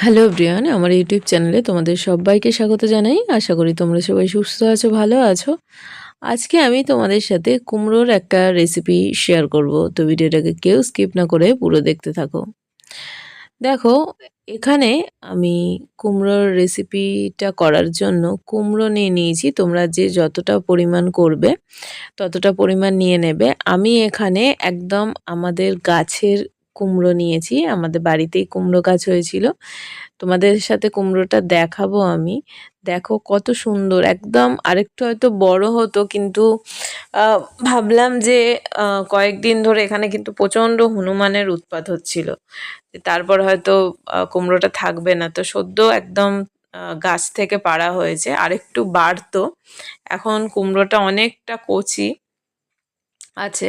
Hello Brian আমার YouTube চ্যানেলে তোমাদের সবাইকে স্বাগত জানাই। আশা করি তোমরা সবাই সুস্থ আছো, ভালো আছো। আজকে আমি তোমাদের সাথে কুমড়োর একটা রেসিপি শেয়ার করব, তো ভিডিওটাকে কেউ স্কিপ না করে পুরো দেখতে থাকো। দেখো, এখানে আমি কুমড়োর রেসিপিটা করার জন্য কুমড়ো নিয়ে নিয়েছি। তোমরা যে যতটা পরিমাণ করবে, ততটা পরিমাণ নিয়ে নেবে। আমি এখানে একদম আমাদের গাছের কুমড়ো নিয়েছি, আমাদের বাড়িতেই কুমড়ো গাছ হয়েছিল। তোমাদের সাথে কুমড়োটা দেখাবো আমি। দেখো কত সুন্দর, একদম আরেকটু হয়তো বড় হতো কিন্তু ভাবলাম যে কয়েকদিন ধরে এখানে কিন্তু প্রচণ্ড হনুমানের উৎপাত হচ্ছিল। তারপর হয়তো কুমড়োটা থাকবে না। তো সদ্য একদম গাছ থেকে পাড়া হয়েছে, আরেকটু বাড়তো। এখন কুমড়োটা অনেকটা কচি। আছে।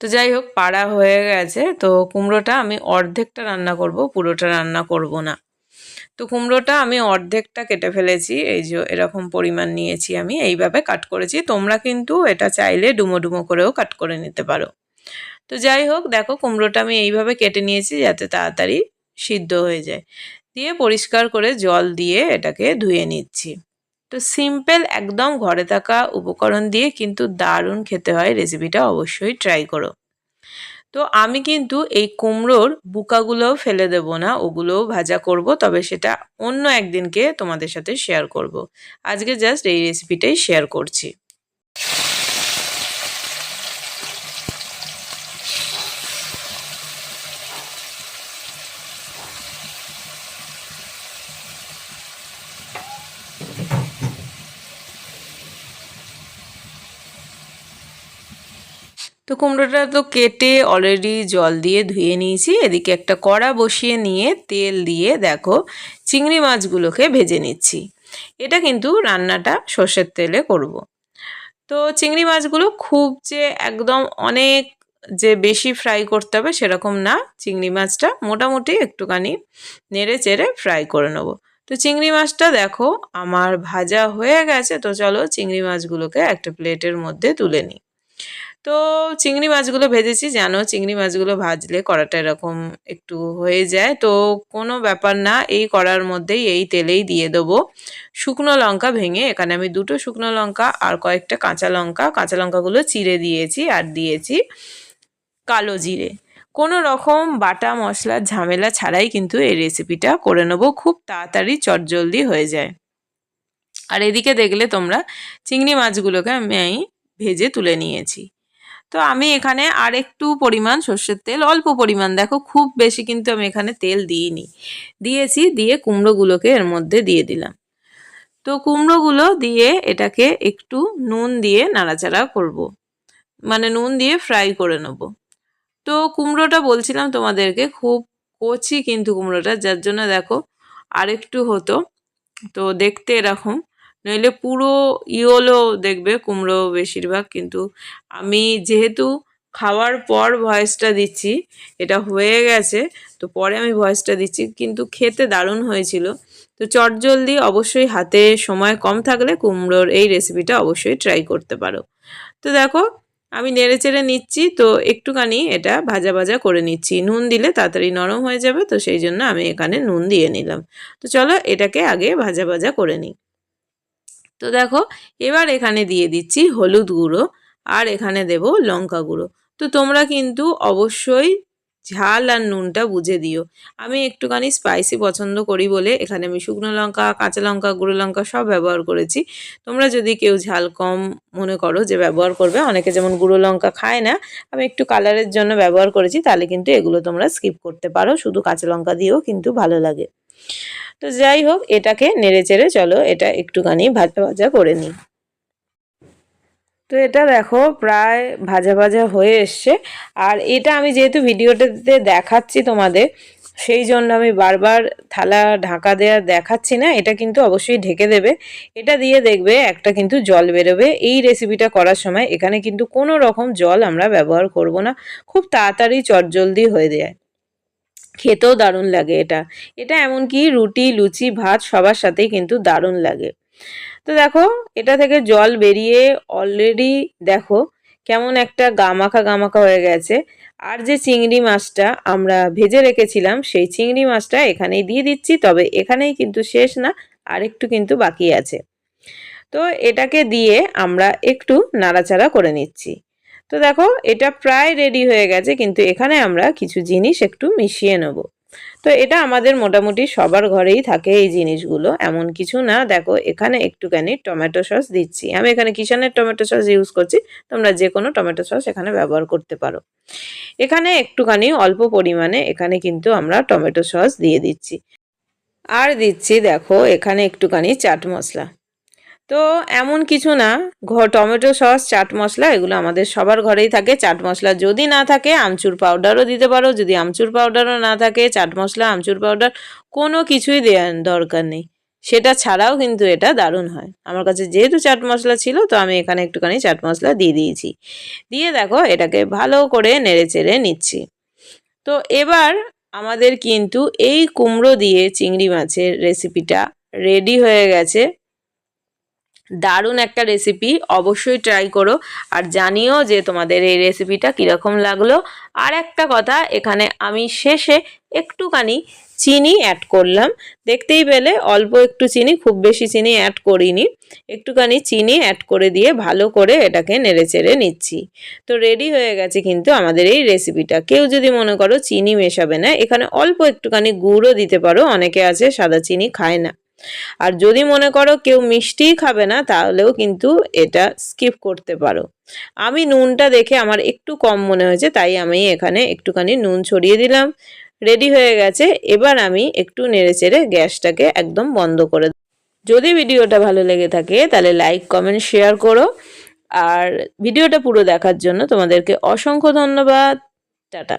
তো যাই হোক, পাড়া হয়ে গেছে। তো কুমড়োটা আমি অর্ধেকটা রান্না করব, পুরোটা রান্না করব না। তো কুমড়োটা আমি অর্ধেকটা কেটে ফেলেছি। এই যে এরকম পরিমাণ নিয়েছি আমি, এইভাবে কাট করেছি। তোমরা কিন্তু এটা চাইলে ডুমো ডুমো করেও কাট করে নিতে পারো। তো যাই হোক, দেখো কুমড়োটা আমি এইভাবে কেটে নিয়েছি যাতে তাড়াতাড়ি সিদ্ধ হয়ে যায়। দিয়ে পরিষ্কার করে জল দিয়ে এটাকে ধুয়ে নিচ্ছি। তো সিম্পল একদম ঘরে থাকা উপকরণ দিয়ে কিন্তু দারুণ খেতে হয় রেসিপিটা অবশ্যই ট্রাই করো। তো আমি কিন্তু এই কুমড়োর বুকাগুলোও ফেলে দেব না, ওগুলোও ভাজা করব, তবে সেটা অন্য একদিনকে তোমাদের সাথে শেয়ার করব। আজকে জাস্ট এই রেসিপিটাই শেয়ার করছি। তো কুমড়োটা তো কেটে অলরেডি জল দিয়ে ধুয়ে নিয়েছি। এদিকে একটা কড়া বসিয়ে নিয়ে তেল দিয়ে দেখো চিংড়ি মাছগুলোকে ভেজে নিচ্ছি। এটা কিন্তু রান্নাটা সর্ষের তেলে করব। তো চিংড়ি মাছগুলো খুব যে একদম অনেক যে বেশি ফ্রাই করতে হবে সেরকম না। চিংড়ি মাছটা মোটামুটি একটুখানি নেড়ে চেড়ে ফ্রাই করে নেব। তো চিংড়ি মাছটা দেখো আমার ভাজা হয়ে গেছে। তো চলো চিংড়ি মাছগুলোকে একটা প্লেটের মধ্যে তুলে নিই। তো চিংড়ি মাছগুলো ভেজেছি, জানো চিংড়ি মাছগুলো ভাজলে কড়াটা এরকম একটু হয়ে যায়। তো কোনো ব্যাপার না, এই কড়ার মধ্যেই এই তেলেই দিয়ে দেবো। শুকনো লঙ্কা ভেঙে, এখানে আমি দুটো শুকনো লঙ্কা আর কয়েকটা কাঁচা লঙ্কা, কাঁচা লঙ্কাগুলো চিড়ে দিয়েছি আর দিয়েছি কালো জিরে। কোনো রকম বাটা মশলার ঝামেলা ছাড়াই কিন্তু এই রেসিপিটা করে নেব, খুব তাড়াতাড়ি চটজলদি হয়ে যায়। আর এদিকে দেখলে তোমরা চিংড়ি মাছগুলোকে আমি ভেজে তুলে নিয়েছি। তো আমি এখানে আর একটু পরিমাণ সর্ষের তেল, অল্প পরিমাণ। দেখো, খুব বেশি কিন্তু আমি এখানে তেল দিইনি। দিয়েছি, দিয়ে কুমড়োগুলোকে এর মধ্যে দিয়ে দিলাম। তো কুমড়োগুলো দিয়ে এটাকে একটু নুন দিয়ে নাড়াচাড়া করব। মানে নুন দিয়ে ফ্রাই করে নেব। তো কুমড়োটা বলছিলাম তোমাদেরকে, খুব কচি কিন্তু কুমড়োটা, যার জন্য দেখো আরেকটু হতো। তো দেখতে এরকম। নইলে পুরো ইয়োলো দেখবে, কুমড়ো বেশিরভাগ। কিন্তু আমি যেহেতু খাওয়ার পর ভয়েসটা দিচ্ছি, এটা হয়ে গেছে, তো পরে আমি ভয়েসটা দিচ্ছি, কিন্তু খেতে দারুণ হয়েছিল। তো চটজলদি অবশ্যই হাতে সময় কম থাকলে কুমড়োর এই রেসিপিটা অবশ্যই ট্রাই করতে পারো। তো দেখো, আমি নেড়ে চেড়ে নিচ্ছি, তো একটুখানি এটা ভাজা ভাজা করে নিচ্ছি। নুন দিলে তাড়াতাড়ি নরম হয়ে যাবে, তো সেই জন্য আমি এখানে নুন দিয়ে নিলাম। তো চলো এটাকে আগে ভাজা ভাজা করে নিই। তো দেখো, এবার এখানে দিয়ে দিচ্ছি হলুদ গুঁড়ো আর এখানে দেব লঙ্কা গুঁড়ো। তো তোমরা কিন্তু অবশ্যই ঝাল আর নুনটা বুঝে দিও। আমি একটুখানি স্পাইসি পছন্দ করি বলে এখানে আমি শুকনো লঙ্কা, কাঁচা লঙ্কা, গুঁড়ো লঙ্কা সব ব্যবহার করেছি। তোমরা যদি কেউ ঝাল কম মনে করো যে ব্যবহার করবে, অনেকে যেমন গুঁড়ো লঙ্কা খায় না, আমি একটু কালারের জন্য ব্যবহার করেছি, তাহলে কিন্তু এগুলো তোমরা স্কিপ করতে পারো। শুধু কাঁচা লঙ্কা দিয়েও কিন্তু ভালো লাগে। তো যাই হোক, এটাকে নেড়ে চেড়ে চলো, এটা একটুখানি ভাজা ভাজা করে নিই। তো এটা দেখো প্রায় ভাজা ভাজা হয়ে এসছে। আর এটা আমি যেহেতু ভিডিওটাতে দেখাচ্ছি তোমাদের, সেই জন্য আমি বারবার থালা ঢাকা দেওয়া দেখাচ্ছি না, এটা কিন্তু অবশ্যই ঢেকে দেবে। এটা দিয়ে দেখবে একটা কিন্তু জল বেরোবে। এই রেসিপিটা করার সময় এখানে কিন্তু কোনো রকম জল আমরা ব্যবহার করব না। খুব তাড়াতাড়ি চটজলদি হয়ে যায়। খেতেও দারুণ লাগে এটা। এটা এমনকি রুটি, লুচি, ভাত সবার সাথেই কিন্তু দারুণ লাগে। তো দেখো, এটা থেকে জল বেরিয়ে অলরেডি দেখো কেমন একটা গামাখা গামাখা হয়ে গেছে। আর যে চিংড়ি মাছটা আমরা ভেজে রেখেছিলাম, সেই চিংড়ি মাছটা এখানেই দিয়ে দিচ্ছি, তবে এখানেই কিন্তু শেষ না, আরেকটু কিন্তু বাকি আছে। তো এটাকে দিয়ে আমরা একটু নাড়াচাড়া করে নিচ্ছি। তো দেখো, এটা প্রায় রেডি হয়ে গেছে, কিন্তু এখানে আমরা কিছু জিনিস একটু মিশিয়ে নেব। তো এটা আমাদের মোটামুটি সবার ঘরেই থাকে এই জিনিসগুলো, এমন কিছু না। দেখো, এখানে একটুখানি টমেটো সস দিচ্ছি। আমি এখানে কিষানের টমেটো সস ইউজ করছি, তোমরা যে কোনো টমেটো সস এখানে ব্যবহার করতে পারো। এখানে একটুখানি অল্প পরিমাণে এখানে কিন্তু আমরা টমেটো সস দিয়ে দিচ্ছি। আর দিচ্ছি, দেখো, এখানে একটুখানি চাট মশলা। তো এমন কিছু না ঘর টমেটো সস, চাট মশলা, এগুলো আমাদের সবার ঘরেই থাকে। চাট মশলা যদি না থাকে, আমচুর পাউডারও দিতে পারো। যদি আমচুর পাউডারও না থাকে, চাট মশলা, আমচুর পাউডার কোনো কিছুই দেওয়ার দরকার নেই। সেটা ছাড়াও কিন্তু এটা দারুণ হয়। আমার কাছে যেহেতু চাট মশলা ছিল, তো আমি এখানে একটুখানি চাট মশলা দিয়ে দিয়েছি। দিয়ে দেখো, এটাকে ভালো করে নেড়ে চেড়ে নিচ্ছি। তো এবার আমাদের কিন্তু এই কুমড়ো দিয়ে চিংড়ি মাছের রেসিপিটা রেডি হয়ে গেছে। দারুণ একটা রেসিপি অবশ্যই ট্রাই করো। আর জানিও যে তোমাদের এই রেসিপিটা কীরকম লাগল। আর একটা কথা, এখানে আমি শেষে একটুখানি চিনি অ্যাড করলাম। দেখতেই পেলে অল্প একটু চিনি, খুব বেশি চিনি অ্যাড করিনি। একটুখানি চিনি অ্যাড করে দিয়ে ভালো করে এটাকে নেড়ে চেড়ে নিচ্ছি। তো রেডি হয়ে গেছে কিন্তু আমাদের এই রেসিপিটা কেউ যদি মনে করো চিনি মেশাবে না, এখানে অল্প একটুখানি গুঁড়ও দিতে পারো, অনেকে আছে সাদা চিনি খায় না। আর যদি মনে করো কেউ মিষ্টিই খাবে না, তাহলেও কিন্তু এটা স্কিপ করতে পারো। আমি নুনটা দেখে আমার একটু কম মনে হয়েছে, তাই আমি এখানে একটুখানি নুন ছড়িয়ে দিলাম। রেডি হয়ে গেছে, এবার আমি একটু নেড়েচেড়ে গ্যাসটাকে একদম বন্ধ করে। যদি ভিডিওটা ভালো লেগে থাকে, তাহলে লাইক কমেন্ট শেয়ার করো। আর ভিডিওটা পুরো দেখার জন্য তোমাদেরকে অসংখ্য ধন্যবাদ। টাটা।